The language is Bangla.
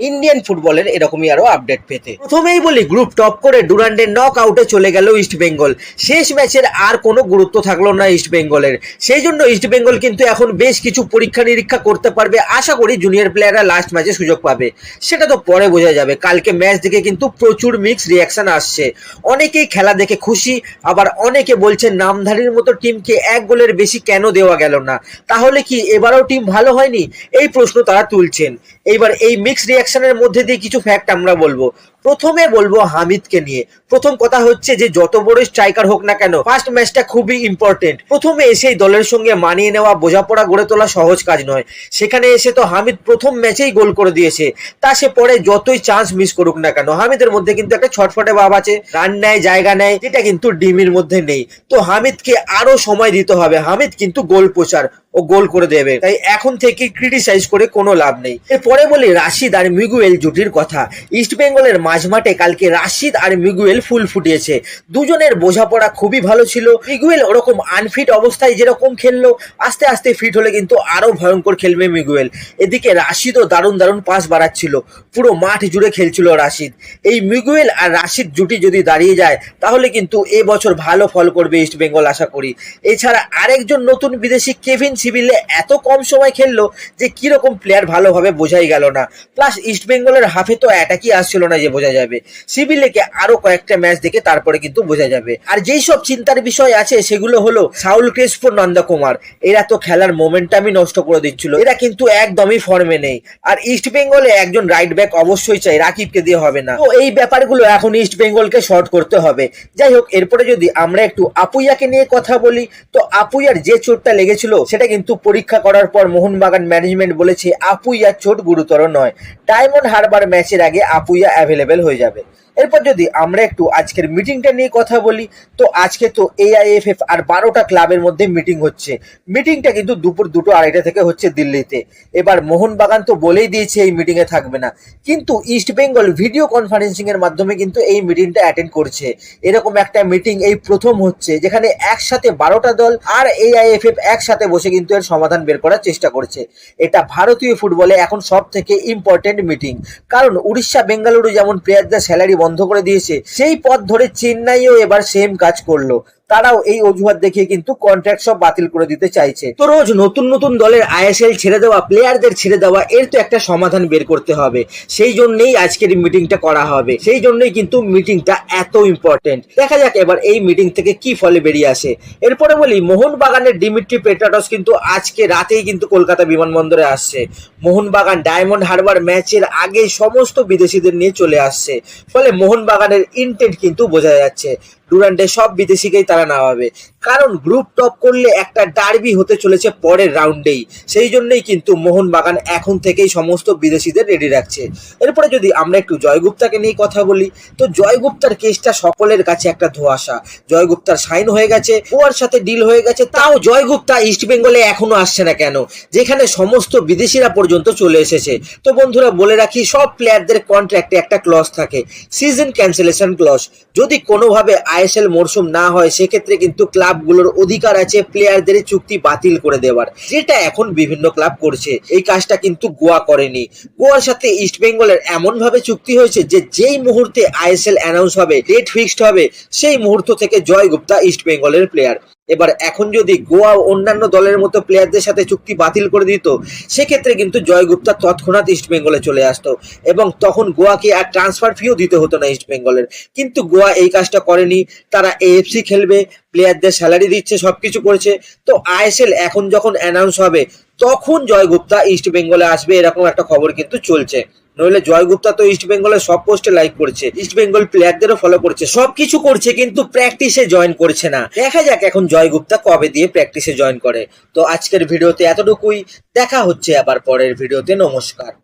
ইন্ডিয়ান ফুটবলের এরকমই আরও আপডেট পেতে। প্রথমেই বলি গ্রুপ টপ করে ডুরান্ডের নক আউটে চলে গেল ইস্ট বেঙ্গল শেষ ম্যাচের আর কোনো গুরুত্ব থাকল না ইস্ট বেঙ্গলের সেই জন্য ইস্ট বেঙ্গল কিন্তু এখন বেশ কিছু পরীক্ষা নিরীক্ষা করতে পারবে। আশা করি জুনিয়র প্লেয়াররা লাস্ট ম্যাচে সুযোগ পাবে। সেটা তো পরে বোঝা যাবে। কালকে ম্যাচ দেখে কিন্তু প্রচুর মিক্স রিয়াকশন আসছে। অনেকেই খেলা দেখে খুশি, আবার অনেকে বলছে নামধারীর মতো টিমকে এক গোলের বেশি কেন দেওয়া গেল না? তাহলে কি এবারও টিম ভালো হয়নি? এই প্রশ্ন তারা তুলছেন। এইবার এই মিক্স রিয়াকশনের মধ্যে দিয়ে কিছু ফ্যাক্ট আমরা বলব। প্রথমে বলব হামিদকে নিয়ে। প্রথম কথা হচ্ছে যে, যত বড় স্ট্রাইকার হোক না কেন ফার্স্ট ম্যাচটা খুবই ইম্পর্টেন্ট প্রথমে এসে এই দলের সঙ্গে মানিয়ে নেওয়া, বোঝাপড়া গড়ে তোলা সহজ কাজ নয়। সেখানে এসে তো হামিদ প্রথম ম্যাচেই গোল করে দিয়েছে। তা সে পরে যতই চান্স মিস করুক না কেন, হামিদের মধ্যে কিন্তু একটা ছটফটে ভাব আছে। রান নেয়, জায়গা নেয়, যেটা কিন্তু ডিমির মধ্যে নেই। তো হামিদকে আরও সময় দিতে হবে। হামিদ কিন্তু গোল প্রচার, ও গোল করে দেবে। তাই এখন থেকে ক্রিটিসাইজ করে কোনো লাভ নেই। এরপরে বলি রাশিদ আর মিগুয়েল জুটির কথা। ইস্ট বেঙ্গলের মাঝমাঠে কালকে রাশিদ আর মিগুয়েল ফুল ফুটিয়েছে। দুজনের বোঝাপড়া খুবই ভালো ছিল। মিগুয়েল ওরকম আনফিট অবস্থায় যেরকম খেললো, আস্তে আস্তে ফিট হলে কিন্তু আরও ভয়ঙ্কর খেলবে মিগুয়েল। এদিকে রাশিদও দারুণ দারুণ পাস বাড়াচ্ছিল। পুরো মাঠ জুড়ে খেলছিল রাশিদ। এই মিগুয়েল আর রাশিদ জুটি যদি দাঁড়িয়ে যায়, তাহলে কিন্তু এ বছর ভালো ফল করবে ইস্ট বেঙ্গল আশা করি। এছাড়া আরেকজন নতুন বিদেশি কেভিন সিভিলে এত কম সময় খেললো যে কীরকম প্লেয়ার ভালোভাবে বোঝাই গেল না। প্লাস ইস্ট বেঙ্গলের হাফে তো অ্যাটাকই আসছিল না যে বোঝা যাবে। সিভিলেকে আরও কয়েকটা ম্যাচ দেখে তারপরে কিন্তু বোঝা যাবে। আর যেই সব চিন্তার বিষয় আছে, সেগুলো হলো সাউল ক্রেসপো নন্দা কুমার এরা তো খেলার মোমেন্টামই নষ্ট করে দিচ্ছিল। এরা কিন্তু একদমই ফর্মে নেই। আর ইস্ট বেঙ্গলে একজন রাইট ব্যাক অবশ্যই চাই, রাকিবকে দিয়ে হবে না। তো এই ব্যাপারগুলো এখন ইস্ট বেঙ্গলকে শর্ট করতে হবে। যাই হোক, এরপরে যদি আমরা একটু আপুইয়াকে নিয়ে কথা বলি, তো আপুইয়ার যে চোটটা লেগেছিল, সেটা কিন্তু পরীক্ষা করার পর মোহনবাগান ম্যানেজমেন্ট বলেছে, আপুইয়ার চোট গুরুতর নয়। ডায়মন্ড হারবার ম্যাচের আগে আপুইয়া অ্যাভেলেবেল হয়ে যাবে। এরপর যদি আমরা একটু আজকের মিটিংটা নিয়ে কথা বলি, তো আজকে তো এআইএফএফ আর বারোটা ক্লাবের মধ্যে মিটিং হচ্ছে। মিটিংটা কিন্তু দুপুর দুটো আড়াইটা থেকে হচ্ছে দিল্লিতে। এবার মোহনবাগান তো বলেই দিয়েছে এই মিটিংয়ে থাকবে না। কিন্তু ইস্ট বেঙ্গল ভিডিও কনফারেন্সিং এর মাধ্যমে কিন্তু এই মিটিংটা অ্যাটেন্ড করছে। এরকম একটা মিটিং এই প্রথম হচ্ছে, যেখানে একসাথে বারোটা দল আর এআইএফএফ একসাথে বসে কিন্তু এর সমাধান বের করার চেষ্টা করছে। এটা ভারতীয় ফুটবলে এখন সব থেকে ইম্পর্টেন্ট মিটিং কারণ উড়িষ্যা বেঙ্গালুরু যেমন প্লেয়ারদের স্যালারি বন্ধ করে দিয়েছে। সেই পথ ধরে চেন্নাইও এবার সেম কাজ করল। তারাও এই অজুহাত দেখিয়ে কিন্তু কন্ট্রাক্ট সব বাতিল করে দিতে চাইছে। তো রোজ নতুন নতুন দলের আইএসএল ছেড়ে দেওয়া প্লেয়ারদের ছেড়ে দেওয়া, এর তো একটা সমাধান বের করতে হবে। সেই জন্যই আজকের মিটিংটা করা হবে। সেই জন্যই কিন্তু মিটিংটা এত ইম্পর্টেন্ট দেখা যাক এবার এই মিটিং থেকে কি ফলে বেরিয়ে আসে। এরপরে বলি, মোহনবাগানের ডিমিট্রি পেট্রাটস কিন্তু আজকে রাতেই কিন্তু কলকাতা বিমানবন্দরে আসছে। মোহনবাগান ডায়মন্ড হারবার ম্যাচের আগে সমস্ত বিদেশিদের নিয়ে চলে আসছে। ফলে মোহনবাগানের ইন্টেন্ট কিন্তু বোঝা যাচ্ছে। ডুরান্ডে সব বিদেশিকেই তারা নামাবে। কারণ গ্রুপ টপ করলে একটা ডার্বি হতে চলেছে পরের রাউন্ডেই সেই জন্যই কিন্তু মোহনবাগান এখন থেকেই সমস্ত বিদেশিদের রেডি রাখছে। এরপরে যদি আমরা একটু জয়গুপ্তাকে নিয়ে কথা বলি, তো জয়গুপ্তার কেসটা সকলের কাছে একটা ধোয়াশা। জয়গুপ্তার সাইন হয়ে গেছে ওর সাথে ডিল হয়ে গেছে, তাও জয়গুপ্তা ইস্ট বেঙ্গলে এখনও আসছে না কেন? যেখানে সমস্ত বিদেশিরা পর্যন্ত চলে এসেছে। তো বন্ধুরা, বলে রাখি, সব প্লেয়ারদের কন্ট্রাক্টে একটা ক্লস থাকে। সিজন ক্যান্সেলেশন ক্লস যদি কোনোভাবে আইএসএল মরশুম না হয়, সেক্ষেত্রে কিন্তু ক্লাবগুলোর অধিকার আছে প্লেয়ারদের চুক্তি বাতিল করে দেওয়ার। যেটা এখন বিভিন্ন ক্লাব করছে। এই কাজটা কিন্তু গোয়া করেনি। গোয়ার সাথে ইস্ট বেঙ্গলের এমন ভাবে চুক্তি হয়েছে যে, যেই মুহূর্তে আইএসএল অ্যানাউন্স হবে ডেট ফিক্সড হবে, সেই মুহূর্ত থেকে জয় গুপ্তা ইস্ট বেঙ্গলের প্লেয়ার এবার এখন যদি গোয়া অন্যান্য দলের মতো প্লেয়ারদের সাথে চুক্তি বাতিল করে দিত, সেক্ষেত্রে কিন্তু জয় গুপ্তা তৎক্ষণাৎ ইস্ট বেঙ্গলে চলে আসতো এবং তখন গোয়াকে আর ট্রান্সফার ফিও দিতে হতো না ইস্ট বেঙ্গলের কিন্তু গোয়া এই কাজটা করেনি, তারা এএফসি খেলবে প্লেয়ারদের স্যালারি দিচ্ছে, সবকিছু করেছে। তো আইএসএল এখন যখন অ্যানাউন্স হবে, তখন জয় গুপ্তা ইস্ট বেঙ্গলে আসবে, এরকম একটা খবর কিন্তু চলছে। নইলে জয় গুপ্তা তো ইস্ট বেঙ্গলের সব পোস্টে লাইক করছে ইস্ট বেঙ্গল প্লেয়ারদেরও ফলো করছে, সবকিছু করছে কিন্তু প্র্যাকটিসে জয়েন করছে না। দেখা যাক এখন জয় গুপ্তা কবে দিয়ে প্র্যাকটিসে জয়েন করে। তো আজকের ভিডিওতে এতটুকুই, দেখা হচ্ছে আবার পরের ভিডিওতে, নমস্কার।